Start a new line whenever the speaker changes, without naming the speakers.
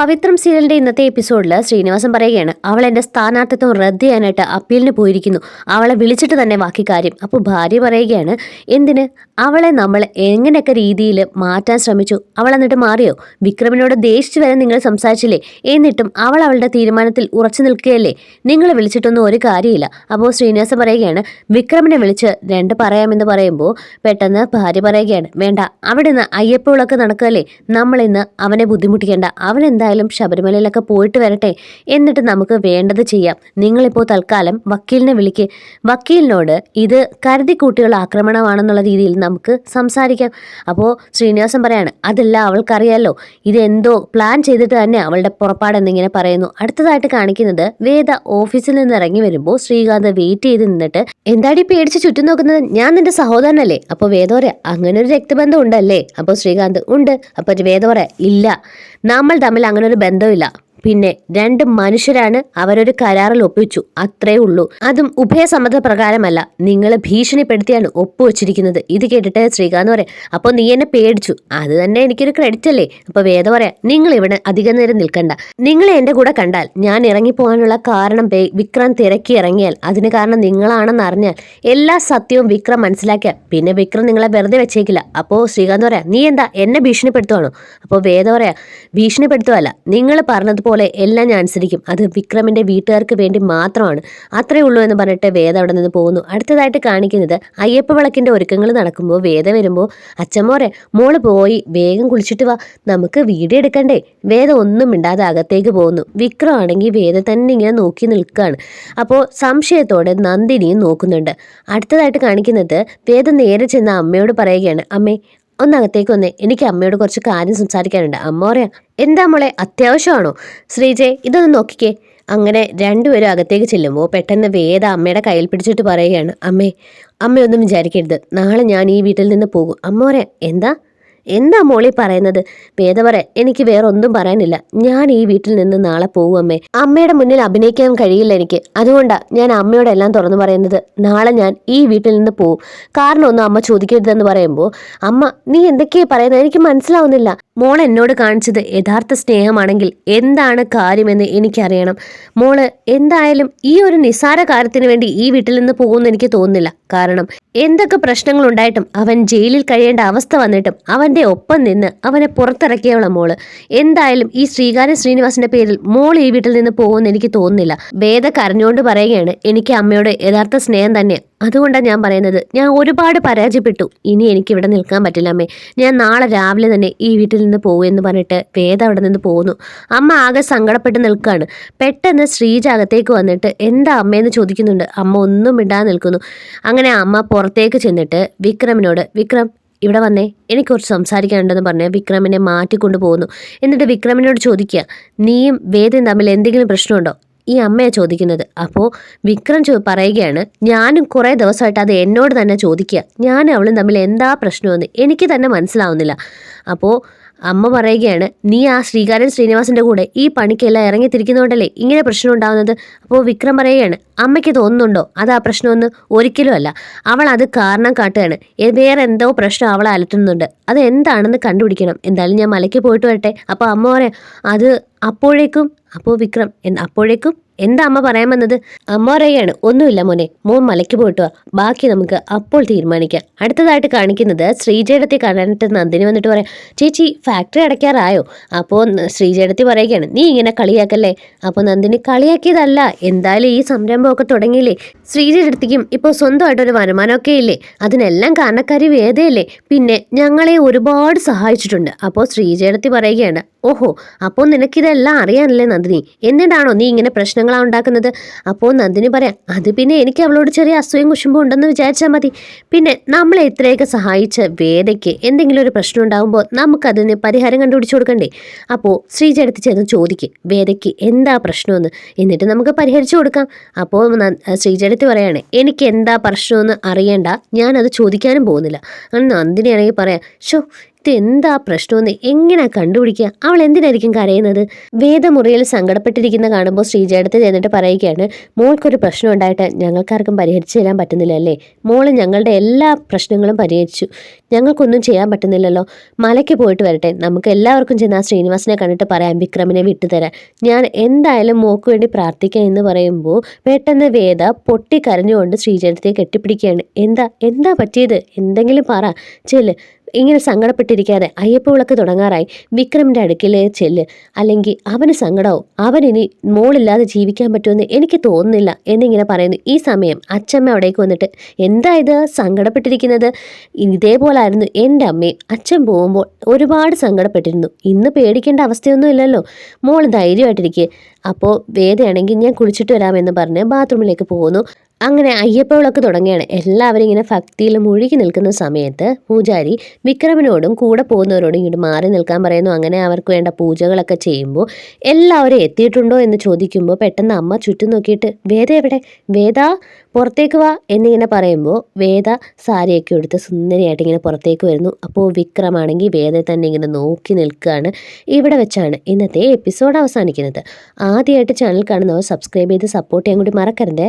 പവിത്രം സീരിയലിന്റെ ഇന്നത്തെ എപ്പിസോഡിൽ ശ്രീനിവാസൻ പറയുകയാണ് അവൾ എന്റെ സ്ഥാനാർത്ഥിത്വം റദ്ദ് ചെയ്യാനായിട്ട് അപ്പീലിന് പോയിരിക്കുന്നു. അവളെ വിളിച്ചിട്ട് തന്നെ ബാക്കി കാര്യം. അപ്പോൾ ഭാര്യ പറയുകയാണ് എന്തിന്? അവളെ നമ്മൾ എങ്ങനെയൊക്കെ രീതിയിൽ മാറ്റാൻ ശ്രമിച്ചു? അവൾ എന്നിട്ട് മാറിയോ? വിക്രമിനോട് ദേഷിച്ച് വരെ നിങ്ങൾ സംസാരിച്ചില്ലേ? എന്നിട്ടും അവൾ അവളുടെ തീരുമാനത്തിൽ ഉറച്ചു നിൽക്കുകയല്ലേ? നിങ്ങൾ വിളിച്ചിട്ടൊന്നും ഒരു കാര്യമില്ല. അപ്പോൾ ശ്രീനിവാസൻ പറയുകയാണ് വിക്രമിനെ വിളിച്ച് രണ്ട് പറയാമെന്ന് പറയുമ്പോൾ പെട്ടെന്ന് ഭാര്യ പറയുകയാണ് വേണ്ട അവിടെ നിന്ന് അയ്യപ്പോളൊക്കെ നടക്കുകയല്ലേ നമ്മളിന്ന് അവനെ ബുദ്ധിമുട്ടിക്കേണ്ട. അവൻ എന്തായാലും ശബരിമലയിലൊക്കെ പോയിട്ട് വരട്ടെ. എന്നിട്ട് നമുക്ക് വേണ്ടത് ചെയ്യാം. നിങ്ങളിപ്പോൾ തൽക്കാലം വക്കീലിനെ വിളിക്ക്. വക്കീലിനോട് ഇത് കരുതിക്കൂട്ടിയുള്ള ആക്രമണമാണെന്നുള്ള രീതിയിൽ നമുക്ക് സംസാരിക്കാം. അപ്പോൾ ശ്രീനിവാസൻ പറയാണ് അതല്ല അവൾക്കറിയാലോ. ഇതെന്തോ പ്ലാൻ ചെയ്തിട്ട് തന്നെ അവളുടെ പുറപ്പാടെന്നിങ്ങനെ പറയുന്നു. അടുത്തതായിട്ട് കാണിക്കുന്നത് വേദ ഓഫീസിൽ നിന്ന് ഇറങ്ങി വരുമ്പോൾ ശ്രീകാന്ത് വെയിറ്റ് ചെയ്ത് നിന്നിട്ട് എന്താടി പേടിച്ച് ചുറ്റും നോക്കുന്നത്? ഞാൻ നിന്റെ സഹോദരനല്ലേ? അപ്പോൾ വേദ പറയാ അങ്ങനെ ഒരു രക്തബന്ധം ഉണ്ടല്ലേ? അപ്പോൾ ശ്രീകാന്ത് ഉണ്ട്. അപ്പോൾ വേദ പറയാ ഇല്ല. നമ്മൾ തമ്മിൽ അങ്ങനെ ഒരു ബന്ധമില്ല. പിന്നെ രണ്ട് മനുഷ്യരാണ് അവരൊരു കരാറിൽ ഒപ്പിച്ചു. അത്രേ ഉള്ളൂ. അതും ഉഭയസമ്മത പ്രകാരമല്ല നിങ്ങളെ ഭീഷണിപ്പെടുത്തിയാണ് ഒപ്പുവെച്ചിരിക്കുന്നത്. ഇത് കേട്ടിട്ട് ശ്രീകാന്ത് പറയാം അപ്പോൾ നീ എന്നെ പേടിച്ചു. അത് തന്നെ എനിക്കൊരു ക്രെഡിറ്റ് അല്ലേ? അപ്പോൾ വേദ പറയാം നിങ്ങൾ ഇവിടെ അധികം നേരം നിൽക്കണ്ട. നിങ്ങളെ എന്റെ കൂടെ കണ്ടാൽ ഞാൻ ഇറങ്ങിപ്പോകാനുള്ള കാരണം വിക്രം തിരക്കി ഇറങ്ങിയാൽ. അതിന് കാരണം നിങ്ങളാണെന്ന് അറിഞ്ഞാൽ എല്ലാ സത്യവും വിക്രം മനസ്സിലാക്കിയാൽ. പിന്നെ വിക്രം നിങ്ങളെ വെറുതെ വെച്ചേക്കില്ല. അപ്പോൾ ശ്രീകാന്ത് പറയാം നീ എന്താ എന്നെ ഭീഷണിപ്പെടുത്തുവാണോ? അപ്പോൾ വേദ പറയാ ഭീഷണിപ്പെടുത്തുവല്ല. നിങ്ങൾ പറഞ്ഞതുപോലെ എല്ലാം ഞാൻ അനുസരിക്കും. അത് വിക്രമിന്റെ വീട്ടുകാർക്ക് വേണ്ടി മാത്രമാണ്. അത്രേ ഉള്ളൂ എന്ന് പറഞ്ഞിട്ട് വേദ അവിടെ നിന്ന് പോകുന്നു. അടുത്തതായിട്ട് കാണിക്കുന്നത് അയ്യപ്പ വിളക്കിന്റെ ഒരുക്കങ്ങൾ നടക്കുമ്പോൾ വേദ വരുമ്പോൾ അച്ഛമ്മോരെ മോൾ പോയി വേഗം കുളിച്ചിട്ട് വാ. നമുക്ക് വീഡിയോ എടുക്കണ്ടേ? വേദ ഒന്നും മിണ്ടാതെ അകത്തേക്ക് പോകുന്നു. വിക്രം ആണെങ്കിൽ വേദ തന്നെ ഇങ്ങനെ നോക്കി നിൽക്കുകയാണ്. അപ്പോൾ സംശയത്തോടെ നന്ദിനിയും നോക്കുന്നുണ്ട്. അടുത്തതായിട്ട് കാണിക്കുന്നത് വേദ നേരെ ചെന്ന് അമ്മയോട് പറയുകയാണ് അമ്മേ ഒന്നകത്തേക്ക് വന്നേ. എനിക്ക് അമ്മയോട് കുറച്ച് കാര്യം സംസാരിക്കാനുണ്ട്. അമ്മ പറയാം എന്താ മോളെ അത്യാവശ്യമാണോ? ശ്രീജയ് ഇതൊന്ന് നോക്കിക്കേ. അങ്ങനെ രണ്ടുപേരും അകത്തേക്ക് ചെല്ലുമ്പോൾ പെട്ടെന്ന് വേദ അമ്മയുടെ കയ്യിൽ പിടിച്ചിട്ട് പറയുകയാണ് അമ്മേ അമ്മയൊന്നും വിചാരിക്കരുത്. നാളെ ഞാൻ ഈ വീട്ടിൽ നിന്ന് പോകും. അമ്മ പറയാം എന്താ? എന്താ മോളി പറയുന്നത്? വേദ പറയാം എനിക്ക് വേറെ ഒന്നും പറയാനില്ല. ഞാൻ ഈ വീട്ടിൽ നിന്ന് നാളെ പോകും അമ്മേ. അമ്മയുടെ മുന്നിൽ അഭിനയിക്കാൻ കഴിയില്ല എനിക്ക്. അതുകൊണ്ടാ ഞാൻ അമ്മയോട് എല്ലാം തുറന്നു പറയുന്നത്. നാളെ ഞാൻ ഈ വീട്ടിൽ നിന്ന് പോകും കാരണം ഒന്നും അമ്മ ചോദിക്കരുതെന്ന് പറയുമ്പോൾ അമ്മ നീ എന്തൊക്കെയാ പറയുന്നത് എനിക്ക് മനസ്സിലാവുന്നില്ല. മോൾ എന്നോട് കാണിച്ചത് യഥാർത്ഥ സ്നേഹമാണെങ്കിൽ എന്താണ് കാര്യമെന്ന് എനിക്കറിയണം. മോൾ എന്തായാലും ഈ ഒരു നിസ്സാര കാര്യത്തിന് വേണ്ടി ഈ വീട്ടിൽ നിന്ന് പോകുമെന്ന് എനിക്ക് തോന്നുന്നില്ല. കാരണം എന്തൊക്കെ പ്രശ്നങ്ങൾ ഉണ്ടായിട്ടും അവൻ ജയിലിൽ കഴിയേണ്ട അവസ്ഥ വന്നിട്ടും അവന്റെ ഒപ്പം നിന്ന് അവനെ പുറത്തിറക്കിയവളെ മോൾ. എന്തായാലും ഈ ശ്രീകാര്യ ശ്രീനിവാസിന്റെ പേരിൽ മോൾ ഈ വീട്ടിൽ നിന്ന് പോകുമെന്ന് എനിക്ക് തോന്നുന്നില്ല. വേദ കരഞ്ഞുകൊണ്ട് പറയുകയാണ് എനിക്ക് അമ്മയോട് യഥാർത്ഥ സ്നേഹം തന്നെ. അതുകൊണ്ടാണ് ഞാൻ പറയുന്നത്. ഞാൻ ഒരുപാട് പരാജയപ്പെട്ടു. ഇനി എനിക്ക് ഇവിടെ നിൽക്കാൻ പറ്റില്ല അമ്മേ. ഞാൻ നാളെ രാവിലെ തന്നെ ഈ വീട്ടിൽ നിന്ന് പോകും എന്ന് പറഞ്ഞിട്ട് വേദ അവിടെ നിന്ന് പോകുന്നു. അമ്മ ആകെ സങ്കടപ്പെട്ട് നിൽക്കുകയാണ്. പെട്ടെന്ന് ശ്രീജ അകത്തേക്ക് വന്നിട്ട് എന്താ അമ്മയെന്ന് ചോദിക്കുന്നുണ്ട്. അമ്മ ഒന്നും മിണ്ടാതെ നിൽക്കുന്നു. അങ്ങനെ അമ്മ പുറത്തേക്ക് ചെന്നിട്ട് വിക്രമിനോട് വിക്രം ഇവിടെ വന്നേ എനിക്ക് കുറച്ച് സംസാരിക്കാനുണ്ടെന്ന് പറഞ്ഞ്. വിക്രമിനെ മാറ്റിക്കൊണ്ടു പോകുന്നു. എന്നിട്ട് വിക്രമിനോട് ചോദിക്കുക നീയും വേദയും തമ്മിൽ എന്തെങ്കിലും പ്രശ്നമുണ്ടോ? ഈ അമ്മയാണ് ചോദിക്കുന്നത്. അപ്പോൾ വിക്രം ചോ പറയുകയാണ് ഞാനും കുറേ ദിവസമായിട്ട് അത് എന്നോട് തന്നെ ചോദിക്കുക. ഞാനും അവളും തമ്മിൽ എന്താ പ്രശ്നമെന്ന് എനിക്ക് തന്നെ മനസ്സിലാവുന്നില്ല. അപ്പോൾ അമ്മ പറയുകയാണ് നീ ആ ശ്രീകാരൻ ശ്രീനിവാസിന്റെ കൂടെ ഈ പണിക്കെല്ലാം ഇറങ്ങി തിരിക്കുന്നതുകൊണ്ടല്ലേ ഇങ്ങനെ പ്രശ്നം ഉണ്ടാവുന്നത് അപ്പോൾ വിക്രം പറയുകയാണ് അമ്മയ്ക്ക് തോന്നുന്നുണ്ടോ? അത് ആ പ്രശ്നമൊന്ന്? ഒരിക്കലും അല്ല. അവൾ അത് കാരണം കാട്ടുകയാണ് വേറെ എന്തോ പ്രശ്നം അവളെ അലട്ടുന്നുണ്ട്. അത് എന്താണെന്ന് കണ്ടുപിടിക്കണം. എന്തായാലും ഞാൻ മലയ്ക്ക് പോയിട്ട് വരട്ടെ. അപ്പോൾ അമ്മ പറയാം അത് അപ്പോഴേക്കും. അപ്പോൾ വിക്രം "എന്ത് അപ്പോഴേക്കും? എന്താ അമ്മ പറയാൻ വന്നത് അമ്മ പറയുകയാണ് ഒന്നുമില്ല മോനെ. മോൻ മലയ്ക്ക് പോയിട്ട് ബാക്കി നമുക്ക് അപ്പോൾ തീരുമാനിക്കാം. അടുത്തതായിട്ട് കാണിക്കുന്നത് ശ്രീജയടത്തി കാണാനിട്ട് നന്ദിനി വന്നിട്ട് പറയാം ചേച്ചി ഫാക്ടറി അടയ്ക്കാറായോ? അപ്പോൾ ശ്രീജയടത്തി പറയുകയാണ് നീ ഇങ്ങനെ കളിയാക്കല്ലേ? അപ്പോൾ നന്ദിനി കളിയാക്കിയതല്ല. എന്തായാലും ഈ സംരംഭമൊക്കെ തുടങ്ങിയില്ലേ? ശ്രീജയടത്തിക്കും ഇപ്പോൾ സ്വന്തമായിട്ടൊരു വരുമാനമൊക്കെ ഇല്ലേ? അതിനെല്ലാം കാരണക്കാരി വേദയല്ലേ? പിന്നെ ഞങ്ങളെ ഒരുപാട് സഹായിച്ചിട്ടുണ്ട്. അപ്പോൾ ശ്രീജയടത്തി പറയുകയാണ് ഓഹോ അപ്പോൾ നിനക്കിതെല്ലാം അറിയാനല്ലേ നന്ദിനി? എന്നിട്ടാണോ നീ ഇങ്ങനെ പ്രശ്നങ്ങളാണ് ഉണ്ടാക്കുന്നത്? അപ്പോൾ നന്ദിനി പറയാം അത് പിന്നെ എനിക്ക് അവളോട് ചെറിയ അസൂയം കുശുമ്പോൾ ഉണ്ടെന്ന് വിചാരിച്ചാൽ മതി. പിന്നെ നമ്മളെ ഇത്രയൊക്കെ സഹായിച്ച വേദയ്ക്ക് എന്തെങ്കിലും ഒരു പ്രശ്നം ഉണ്ടാകുമ്പോൾ നമുക്കതിന് പരിഹാരം കണ്ടുപിടിച്ചു കൊടുക്കണ്ടേ? അപ്പോൾ ശ്രീജടുത്ത് ചെന്ന് ചോദിക്കും വേദയ്ക്ക് എന്താ പ്രശ്നമെന്ന്? എന്നിട്ട് നമുക്ക് പരിഹരിച്ചു കൊടുക്കാം. അപ്പോൾ ശ്രീജടുത്ത് പറയാണ് എനിക്ക് എന്താ പ്രശ്നമെന്ന് അറിയണ്ട. ഞാനത് ചോദിക്കാനും പോകുന്നില്ല. നന്ദിനി ആണെങ്കിൽ പറയാം ഷോ ഇതെന്താ പ്രശ്നമെന്ന് എങ്ങനെ കണ്ടുപിടിക്കുക? അവൾ എന്തിനായിരിക്കും കരയുന്നത്? വേദമുറിയിൽ സങ്കടപ്പെട്ടിരിക്കുന്ന കാണുമ്പോൾ ശ്രീജയടത്ത് ചെന്നിട്ട് പറയുകയാണ് മോൾക്കൊരു പ്രശ്നം ഉണ്ടായിട്ട് ഞങ്ങൾക്കാർക്കും പരിഹരിച്ചു തരാൻ പറ്റുന്നില്ല അല്ലേ? മോൾ ഞങ്ങളുടെ എല്ലാ പ്രശ്നങ്ങളും പരിഹരിച്ചു. ഞങ്ങൾക്കൊന്നും ചെയ്യാൻ പറ്റുന്നില്ലല്ലോ. മലയ്ക്ക് പോയിട്ട് വരട്ടെ. നമുക്ക് എല്ലാവർക്കും ചെന്ന് ആ ശ്രീനിവാസിനെ കണ്ടിട്ട് പറയാം വിക്രമിനെ വിട്ടുതരാൻ. ഞാൻ എന്തായാലും മോക്ക് വേണ്ടി പ്രാർത്ഥിക്കാം എന്ന് പറയുമ്പോൾ പെട്ടെന്ന് വേദ പൊട്ടിക്കരഞ്ഞുകൊണ്ട് ശ്രീജയടത്തെ കെട്ടിപ്പിടിക്കുകയാണ്. എന്താ? എന്താ പറ്റിയത്? എന്തെങ്കിലും പറ. ചെല്ല്. ഇങ്ങനെ സങ്കടപ്പെട്ടിരിക്കാതെ അയ്യപ്പ വിളക്ക് തുടങ്ങാറായി. വിക്രമിന്റെ അടുക്കിലേ ചെല്ല്. അല്ലെങ്കിൽ അവന് സങ്കടവും. അവനിനി മോളില്ലാതെ ജീവിക്കാൻ പറ്റുമെന്ന് എനിക്ക് തോന്നുന്നില്ല എന്നിങ്ങനെ പറയുന്നു. ഈ സമയം അച്ഛമ്മ അവിടേക്ക് വന്നിട്ട് എന്താ ഇത്? സങ്കടപ്പെട്ടിരിക്കുന്നത്? ഇതേപോലായിരുന്നു എന്റെ അമ്മയും. അച്ഛൻ പോകുമ്പോൾ ഒരുപാട് സങ്കടപ്പെട്ടിരുന്നു. ഇന്ന് പേടിക്കേണ്ട അവസ്ഥയൊന്നും ഇല്ലല്ലോ. മോൾ ധൈര്യമായിട്ടിരിക്കുക അപ്പോൾ വേദയാണെങ്കിൽ ഞാൻ കുളിച്ചിട്ട് വരാമെന്ന് പറഞ്ഞ് ബാത്റൂമിലേക്ക് പോകുന്നു. അങ്ങനെ അയ്യപ്പ തുടങ്ങിയാണ്. എല്ലാവരും ഇങ്ങനെ ഭക്തിയിൽ മുഴുകി നിൽക്കുന്ന സമയത്ത് പൂജാരി വിക്രമനോടും കൂടെ പോകുന്നവരോടും ഇങ്ങോട്ട് മാറി നിൽക്കാൻ പറയുന്നു. അങ്ങനെ അവർക്ക് വേണ്ട പൂജകളൊക്കെ ചെയ്യുമ്പോൾ എല്ലാവരും എത്തിയിട്ടുണ്ടോ എന്ന് ചോദിക്കുമ്പോൾ പെട്ടെന്ന് അമ്മ ചുറ്റും നോക്കിയിട്ട് വേദ എവിടെ? വേദ പുറത്തേക്ക് വാ. എന്നിങ്ങനെ പറയുമ്പോൾ വേദ സാരിയൊക്കെ എടുത്ത് സുന്ദരിയായിട്ട് ഇങ്ങനെ പുറത്തേക്ക് വരുന്നു. അപ്പോൾ വിക്രമാണെങ്കിൽ വേദയെ തന്നെ ഇങ്ങനെ നോക്കി നിൽക്കുകയാണ്. ഇവിടെ വെച്ചാണ് ഇന്നത്തെ എപ്പിസോഡ് അവസാനിക്കുന്നത്. ആദ്യമായിട്ട് ചാനൽ കാണുന്നവർ സബ്സ്ക്രൈബ് ചെയ്ത് സപ്പോർട്ട് ചെയ്യാൻ കൂടി മറക്കരുതേ.